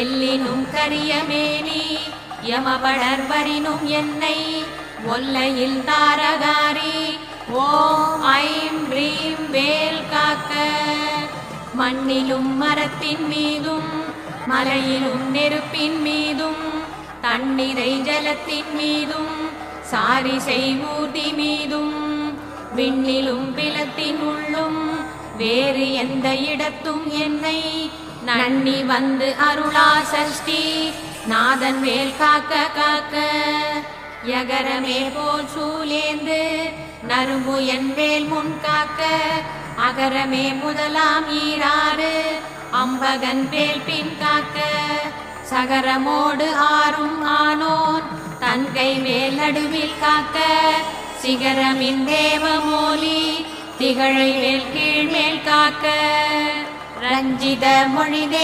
எல்லினும் கரியமேனி யமபடர் வரினும் என்னை ஒல்லையில் தாரகாரி. ஓம் ஐம் ரீம் வேல் காக்க. மண்ணிலும் மரத்தின் மீதும் மலையிலும் நெருப்பின் மீதும் தண்ணீரை ஜலத்தின் மீதும் சாரிசை ஊர்தி மீதும் விண்ணிலும் பிலத்தின் உள்ளும் வேறு எந்த இடத்தும் என்னை நன்னி வந்து அருளா சஷ்டி நாதன் வேல் காக்க காக்க. யகரமே போல் சூலேந்து நரும்பு என் வேல் முன் காக்க. அகரமே முதலாம் ஈராறு அம்பகன் வேல் பின் காக்க. சகரமோடு ஆறும் ஆனோன் தன்கை மேல் நடுவில் காக்க. சிகரமின் தேவமோலி திகழை மேல் கீழ் மேல் காக்க. ரஞ்சித மொழிதே